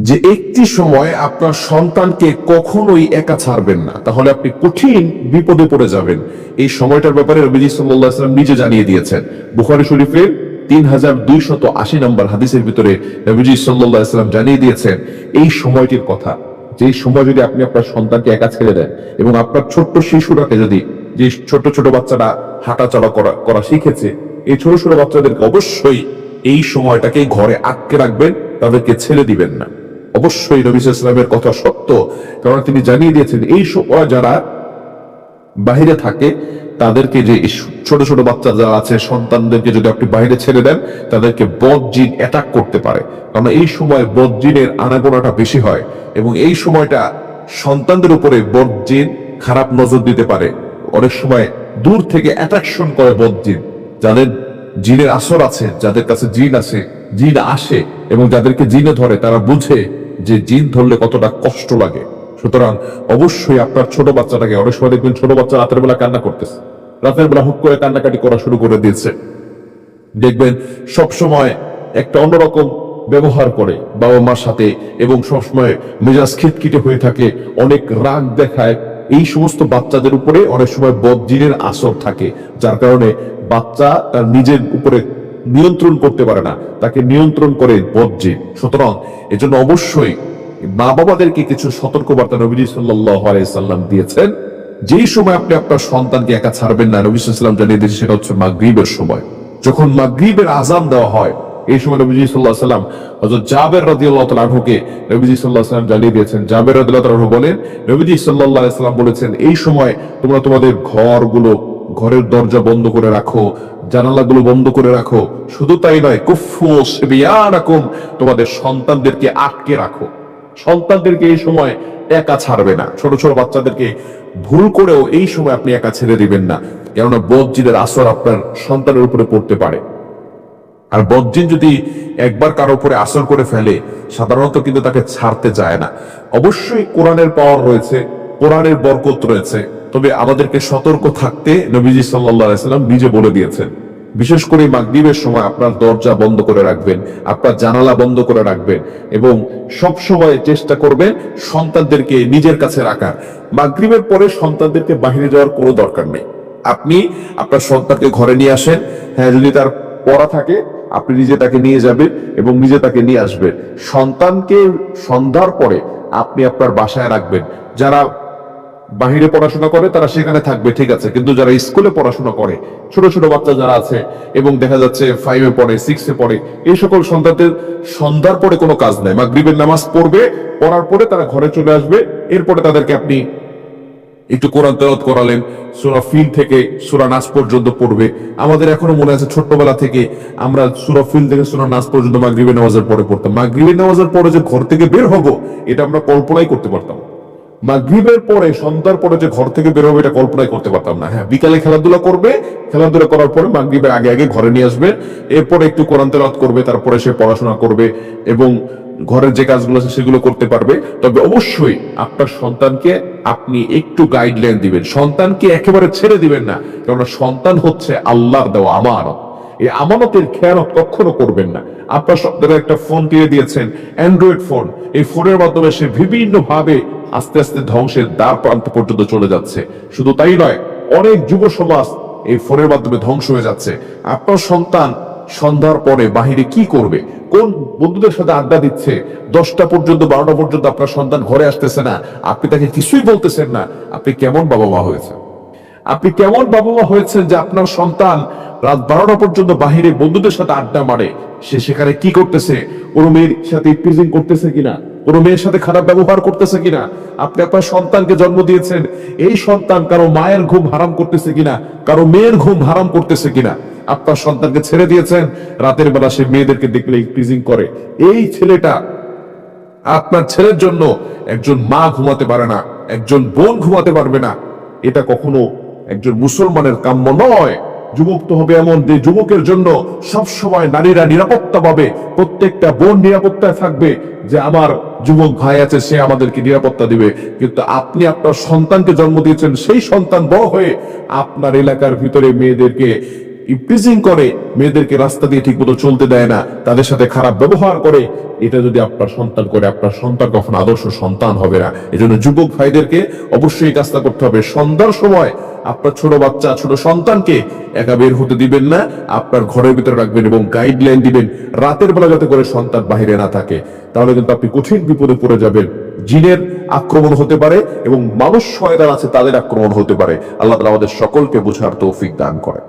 যে একটি সময় আপনার সন্তানকে কখনোই একা ছাড়বেন না। তাহলে আপনি কঠিন বিপদে পড়ে যাবেন। এই সময়টার ব্যাপারে রবিজি সাল্লাম নিজে জানিয়ে দিয়েছেন। বুখারি শরীফের তিন হাজার দুইশত আশি নম্বর হাদিসের ভিতরে নবীজি সাল্লাম জানিয়ে দিয়েছেন, এই সময়টির কথা। যে সময় যদি আপনি আপনার সন্তানকে একা ছেড়ে দেন এবং আপনার ছোট্ট শিশুরাকে যদি, যে ছোট ছোট বাচ্চারা হাঁটা করা করা শিখেছে, এই ছোট ছোট বাচ্চাদেরকে অবশ্যই এই সময়টাকে ঘরে আটকে রাখবেন, তাদেরকে ছেড়ে দিবেন না। অবশ্যই নবী ইসলামের কথা সত্য। কারণ তিনি জানিয়ে দিয়েছেন, এই সময় যারা বাহিরে থাকে, তাদেরকে যে ছোট ছোট বাচ্চা যারা আছে, সন্তানদেরকে যদি আপনি বাইরে ছেড়ে দেন, তাদেরকে বদ জিন অ্যাটাক করতে পারে। কারণ এই সময় বদ জিনের আনাগোনাটা বেশি হয় এবং এই সময়টা সন্তানদের উপরে বদ জিন খারাপ নজর দিতে পারে। অনেক সময় দূর থেকে অ্যাট্রাকশন করে বদ জিন, যাদের জিনের আসর আছে, যাদের কাছে জিন আছে, জিন আসে এবং যাদেরকে জিনে ধরে, তারা বুঝে যে জিন ধরলে কতটা কষ্ট লাগে। সুতরাং অবশ্যই আপনার ছোট বাচ্চাটাকে, অনেক সময় দেখবেন ছোট বাচ্চা রাতের বেলা কান্না করতেছে। রাতের বেলা হুক করে কান্নাকাটি করা শুরু করে দিয়েছে। দেখবেন সব সময় একটা অন্যরকম ব্যবহার করে বাবা মার সাথে এবং সবসময় মেজাজ খিটখিটে হয়ে থাকে, অনেক রাগ দেখায়। এই সমস্ত বাচ্চাদের উপরে অনেক সময় বদজিনের আসর থাকে, যার কারণে বাচ্চা তার নিজের উপরে নিয়ন্ত্রণ করতে পারে না। তাকে নিয়ন্ত্রণ করে বদজিন সুতরাং এজন্য অবশ্যই মা বাবাদেরকে কিছু সতর্কবার্তা নবীজি সাল্লাহ সাল্লাম দিয়েছেন। যেই সময় আপনি আপনার সন্তানকে একা ছাড়বেন না নবী সাল্লাম জানিয়ে দিয়েছে সেটা হচ্ছে মাগরিবের সময়। যখন মাগরিবের আজান দেওয়া হয়, এই সময় নবীজি সাল্লাহ সাল্লাম হজরত জাবের রাদিয়াল্লাহু তাআলা আনহুকে নবীজি আলাইহি সাল্লাম জানিয়ে দিয়েছেন। জাবের রাদিয়াল্লাহু তাআলা বলেন, নবীজি আলাইহি সাল্লাম বলেছেন, এই সময় তোমরা তোমাদের ঘরগুলো ঘরের দরজা বন্ধ করে রাখো জানালাগুলো বন্ধ করে রাখো। শুধু তাই নয় কুফু সিবিয়ানাকুম, তোমাদের সন্তানদেরকে আটকে রাখো। সন্তানদেরকে এই সময় একা ছাড়বে না। ছোট ছোট বাচ্চাদেরকে ভুল করেও এই সময় আপনি একা ছেড়ে দিবেন না। কেননা বদজিদের আসর আপনার সন্তানের উপরে পড়তে পারে। আর বদজিন যদি একবার কারও উপরে আসর করে ফেলে, সাধারণত কিন্তু তাকে ছাড়তে যায় না। অবশ্যই কোরআনের পাওয়ার রয়েছে, কোরআনের বরকত রয়েছে। তবে আমাদেরকে সতর্ক থাকতে নবীজি সাল্লাম নিজে বলে দিয়েছেন। বিশেষ করে মাগরিবের সময় আপনার দরজা বন্ধ করে রাখবেন, আপনার জানালা বন্ধ করে রাখবেন এবং সব সময় চেষ্টা করবেন সন্তানদেরকে নিজের কাছে রাখার। মাগরিবের পরে সন্তানদেরকে বাহিরে যাওয়ার কোনো দরকার নেই। আপনি আপনার সন্তানকে ঘরে নিয়ে আসেন হ্যাঁ যদি তার পড়া থাকে, আপনি নিজে তাকে নিয়ে যাবেন এবং নিজে তাকে নিয়ে আসবেন। সন্তানকে সন্ধ্যার পরে আপনি আপনার বাসায় রাখবেন। যারা বাহিরে পড়াশোনা করে, তারা সেখানে থাকবে, ঠিক আছে। কিন্তু যারা স্কুলে পড়াশোনা করে, ছোট ছোট বাচ্চা যারা আছে এবং দেখা যাচ্ছে ফাইভে পড়ে সিক্সে পড়ে, এই সকল সন্তানদের সন্ধ্যার পরে কোনো কাজ নাই। মাগরিবের নামাজ পড়বে, পড়ার পরে তারা ঘরে চলে আসবে, এরপরে তাদেরকে আপনি একটু কোরআন তেরত করালেন, সুরা ফিল থেকে সুরা নাচ পর্যন্ত পড়বে। আমাদের এখনও মনে আছে ছোট্টবেলা থেকে আমরা সুরা ফিল থেকে সুরা নাচ পর্যন্ত মাগরিবের নামাজের পরে পড়তাম। মাগরিবের নামাজের পরে যে ঘর থেকে বের হব, এটা আমরা কল্পনাই করতে পারতাম। মাগরিবের পরে, সন্ধ্যার পরে যে ঘর থেকে বের হবে, এটা কল্পনাই করতে পারতাম না। হ্যাঁ বিকালে খেলাধুলা করবে, খেলাধুলা করার পরে মাগরিবের আগে আগে ঘরে নিয়ে আসবে, এরপরে একটু কোরআন তেলাওয়াত করবে, তারপরে সে পড়াশোনা করবে এবং ঘরের যে কাজগুলো আছে সেগুলো করতে পারবে। তবে অবশ্যই আপনার সন্তানকে আপনি একটু গাইডলাইন দিবেন। সন্তানকে একেবারে ছেড়ে দিবেন না, কেননা সন্তান হচ্ছে আল্লাহর দেওয়া আমানত। এই আমানতের খেয়ানত কখনো করবেন না। আপনার সন্তানের একটা ফোন কিনে দিয়েছেন অ্যান্ড্রয়েড ফোন এই ফোনের মাধ্যমে সে বিভিন্ন ভাবে আস্তে আস্তে ধ্বংসের দ্বার প্রান্ত পর্যন্ত চলে যাচ্ছে। শুধু তাই নয়, অনেক যুব সমাজ এই ফোনের মাধ্যমে ধ্বংস হয়ে যাচ্ছে। আপনার সন্তান সন্ধ্যার পরে বাহিরে কি করবে? কোন বন্ধুদের সাথে আড্ডা দিচ্ছে? দশটা পর্যন্ত, বারোটা পর্যন্ত আপনার সন্তান ঘরে আসতেছে না। আপনি তাকে কিছুই বলতেছেন না। আপনি কেমন বাবা মা হয়েছেন? আপনি কেমন বাবা মা হয়েছেন যে আপনার সন্তান রাত বারোটা পর্যন্ত বাহিরে বন্ধুদের সাথে আড্ডা মারে? সে সেখানে কি করতেছে? কোনো মেয়ের সাথে করতেছে কিনা? কোনো মেয়ের সাথে খারাপ ব্যবহার করতেছে কিনা? আপনি আপনার সন্তানকে জন্ম দিয়েছেন, এই সন্তান কারও মায়ের ঘুম হারাম করতেছে কিনা? কারও মেয়ের ঘুম হারাম করতেছে কিনা? আপনার সন্তানকে ছেড়ে দিয়েছেন, রাতের বেলা সে মেয়েদেরকে দেখলে ইপিজিং করে। এই ছেলেটা আপনার ছেলের জন্য একজন মা ঘুমাতে পারে না, একজন বোন ঘুমাতে পারবে না। এটা কখনো একজন মুসলমানের কাম্য নয়। যুবক তো হবে এমন যে যুবকের জন্য সব সময় নারীরা নিরাপত্তা পাবে, প্রত্যেকটা বোন নিরাপত্তায় থাকবে যে আমার যুবক ভাই আছে, সে আমাদেরকে নিরাপত্তা দিবে। কিন্তু আপনি আপনার সন্তানকে জন্ম দিয়েছেন, সেই সন্তান বড় হয়ে আপনার এলাকার ভিতরে মেয়েদেরকে ইমপ্রিজিং করে, মেয়েদেরকে রাস্তা দিয়ে ঠিক মতো চলতে দেয় না, তাদের সাথে খারাপ ব্যবহার করে, এটা যদি আপনার সন্তান করে, আপনার সন্তান কখন আদর্শ সন্তান হবে না। এজন্য যুবক ভাইদেরকে অবশ্যই কাজটা করতে হবে। সন্ধ্যার সময় আপনার ছোট বাচ্চা, ছোট সন্তানকে একা বের হতে দিবেন না, আপনার ঘরের ভিতরে রাখবেন এবং গাইডলাইন দিবেন, রাতের বেলা যাতে করে সন্তান বাহিরে না থাকে। তাহলে কিন্তু আপনি কঠিন বিপদে পড়ে যাবেন। জিনের আক্রমণ হতে পারে এবং মানুষ শয়তান আছে, তাদের আক্রমণ হতে পারে। আল্লাহ তাআলা আমাদের সকলকে বোঝার তৌফিক দান করে